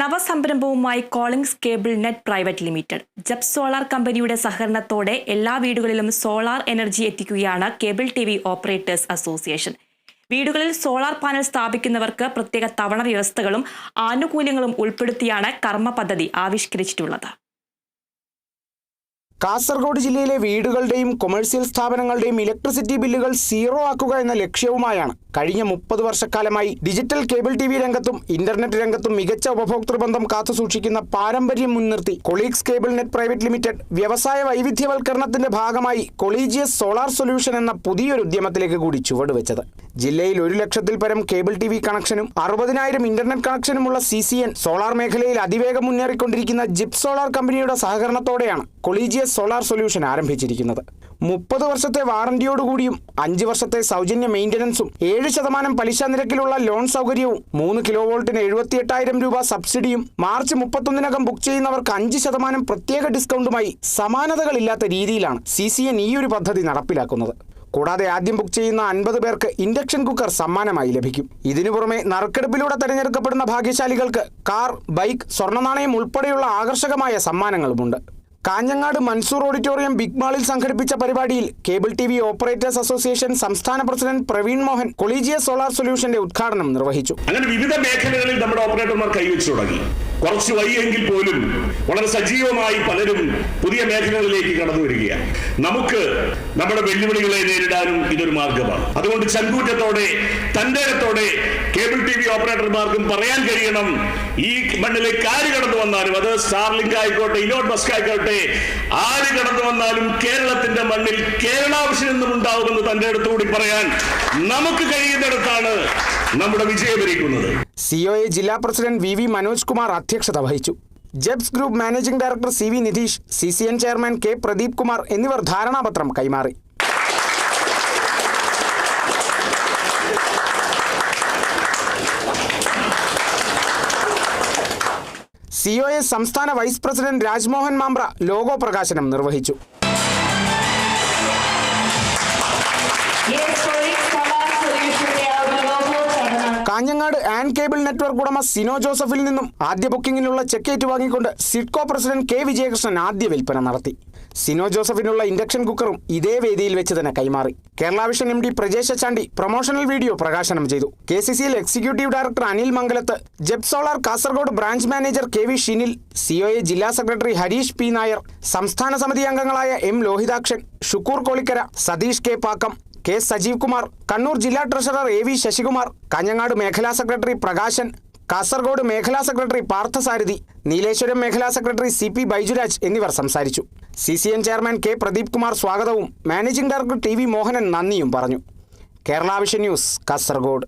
നവസംരംഭവുമായി colleagues cable net private limited. Jeb solar കമ്പനിയുടെ സഹകരണത്തോടെ എല്ലാ വീടുകളിലും സോളാർ എനർജി എത്തിക്കുകയാണ് cable T V operators association. വീടുകളിൽ സോളാർ പാനൽ സ്ഥാപിക്കുന്നവർക്ക് പ്രത്യേക തവണ വ്യവസ്ഥകളും ആനുകൂല്യങ്ങളും ഉൾപ്പെടുത്തിയാണ് കർമ്മ പദ്ധതി ആവിഷ്കരിച്ചിട്ടുള്ളത്. കാസർഗോഡ് ജില്ലയിലെ വീടുകളുടെയും കൊമേഴ്സ്യൽ സ്ഥാപനങ്ങളുടെയും ഇലക്ട്രിസിറ്റി ബില്ലുകൾ സീറോ ആക്കുക എന്ന ലക്ഷ്യവുമായാണ് കഴിഞ്ഞ മുപ്പത് വർഷക്കാലമായി ഡിജിറ്റൽ കേബിൾ ടി വി രംഗത്തും ഇന്റർനെറ്റ് രംഗത്തും മികച്ച ഉപഭോക്തൃ ബന്ധം കാത്തുസൂക്ഷിക്കുന്ന പാരമ്പര്യം മുൻനിർത്തി colleagues cable net private limited വ്യവസായ വൈവിധ്യവൽക്കരണത്തിന്റെ ഭാഗമായി കൊളീജിയസ് സോളാർ സൊല്യൂഷൻ എന്ന പുതിയൊരു ഉദ്യമത്തിലേക്ക് കൂടി ചുവടുവെച്ചത്. ജില്ലയിൽ ഒരു ലക്ഷത്തിൽ പരം കേബിൾ ടി വി കണക്ഷനും അറുപതിനായിരം ഇന്റർനെറ്റ് കണക്ഷനുമുള്ള സി സി എൻ സോളാർ മേഖലയിൽ അതിവേഗം മുന്നേറിക്കൊണ്ടിരിക്കുന്ന ജിപ് സോളാർ കമ്പനിയുടെ സഹകരണത്തോടെയാണ് കൊളീജിയസ് സോളാർ സൊല്യൂഷൻ ആരംഭിച്ചിരിക്കുന്നത്. മുപ്പത് വർഷത്തെ വാറന്റിയോടുകൂടിയും അഞ്ച് വർഷത്തെ സൗജന്യ മെയിന്റനൻസും ഏഴ് ശതമാനം പലിശ നിരക്കിലുള്ള ലോൺ സൗകര്യവും മൂന്ന് കിലോ വോൾട്ടിന് എഴുപത്തിയെട്ടായിരം രൂപ സബ്സിഡിയും മാർച്ച് മുപ്പത്തൊന്നിനകം ബുക്ക് ചെയ്യുന്നവർക്ക് അഞ്ച് ശതമാനം പ്രത്യേക ഡിസ്കൗണ്ടുമായി സമാനതകളില്ലാത്ത രീതിയിലാണ് സി സി എൻ ഈ ഒരു പദ്ധതി നടപ്പിലാക്കുന്നത്. കൂടാതെ ആദ്യം ബുക്ക് ചെയ്യുന്ന അൻപത് പേർക്ക് ഇൻഡക്ഷൻ കുക്കർ സമ്മാനമായി ലഭിക്കും. ഇതിനു പുറമെ നറുക്കെടുപ്പിലൂടെ തെരഞ്ഞെടുക്കപ്പെടുന്ന ഭാഗ്യശാലികൾക്ക് കാർ ബൈക്ക് സ്വർണനാണയം ഉൾപ്പെടെയുള്ള ആകർഷകമായ സമ്മാനങ്ങളുമുണ്ട്. കാഞ്ഞങ്ങാട് മൻസൂർ ഓഡിറ്റോറിയം ബിഗ് മാളിൽ സംഘടിപ്പിച്ച പരിപാടിയിൽ cable T V operators association സംസ്ഥാന പ്രസിഡന്റ് പ്രവീൺ മോഹൻ കൊളീജിയ സോളാർ സൊല്യൂഷന്റെ ഉദ്ഘാടനം നിർവഹിച്ചു. അങ്ങനെ വിവിധ മേഖലകളിൽ നമ്മുടെ ഓപ്പറേറ്റർമാർ കൈവച്ചു തുടങ്ങി. കുറച്ച് വൈകിയെങ്കിൽ പോലും വളരെ സജീവമായി പലരും പുതിയ മേഖലകളിലേക്ക് കടന്നു വരികയാണ്. നമുക്ക് നമ്മുടെ വെല്ലുവിളികളെ നേരിടാനും ഇതൊരു മാർഗമാണ്. അതുകൊണ്ട് ചങ്കൂറ്റത്തോടെ തന്റെ ഇടത്തോടെ കേബിൾ ടി വി ഓപ്പറേറ്റർമാർക്കും പറയാൻ കഴിയണം ഈ മണ്ണിലേക്ക് ആര് കടന്നു വന്നാലും അത് സ്റ്റാർലിങ്ക് ആയിക്കോട്ടെ ഇലോൺ മസ്ക് ആയിക്കോട്ടെ ആര് കടന്നു വന്നാലും കേരളത്തിന്റെ മണ്ണിൽ കേരളാവശ്യം എന്നും ഉണ്ടാവുമെന്ന് തന്റെ അടുത്തുകൂടി പറയാൻ നമുക്ക് കഴിയുന്നിടത്താണ് നമ്മുടെ വിജയം ഇരിക്കുന്നത്. സിഒഎ ജില്ലാ president V V Manoj Kumar അധ്യക്ഷത വഹിച്ചു. Jebs group managing director C V Nitheesh C C N chairman K Pradeep Kumar എന്നിവർ ധാരണാപത്രം കൈമാറി. സിഒഎ സംസ്ഥാന vice president Rajmohan Mambra logo പ്രകാശനം നിർവഹിച്ചു. കാഞ്ഞങ്ങാട് ആൻഡ് കേബിൾ നെറ്റ്വർക്ക് ഉടമ സിനോ ജോസഫിൽ നിന്നും ആദ്യ ബുക്കിംഗിനുള്ള ചെക്കേറ്റ് വാങ്ങിക്കൊണ്ട് സിഡ്കോ പ്രസിഡന്റ് കെ വിജയകൃഷ്ണൻ ആദ്യ വിൽപ്പന നടത്തി. സിനോ ജോസഫിനുള്ള ഇൻഡക്ഷൻ കുക്കറും ഇതേ വേദിയിൽ വെച്ച് തന്നെ കൈമാറി. Kerala vision M D Prajesh Chandy promotional video പ്രകാശനം ചെയ്തു. കെ സി സിയിൽ executive director Anil Mangalath Jeb solar Kasaragod branch manager K V Shinil COA ജില്ലാ സെക്രട്ടറി ഹരീഷ് പി നായർ സംസ്ഥാന സമിതി അംഗങ്ങളായ M Lohithakshan Shukoor Kolikkara Satheesh K Pakkam K Sajeev Kumar Kannur ജില്ലാ treasurer A V Sasikumar Kanhangad മേഖലാ secretary Prakashan Kasaragod മേഖലാ secretary Parthasarathy Nileshwaram മേഖലാ secretary C P Baijuraj എന്നിവർ സംസാരിച്ചു. C C N chairman K Pradeep Kumar സ്വാഗതവും managing director T V Mohanan നന്ദിയും പറഞ്ഞു. Kerala news Kasaragod.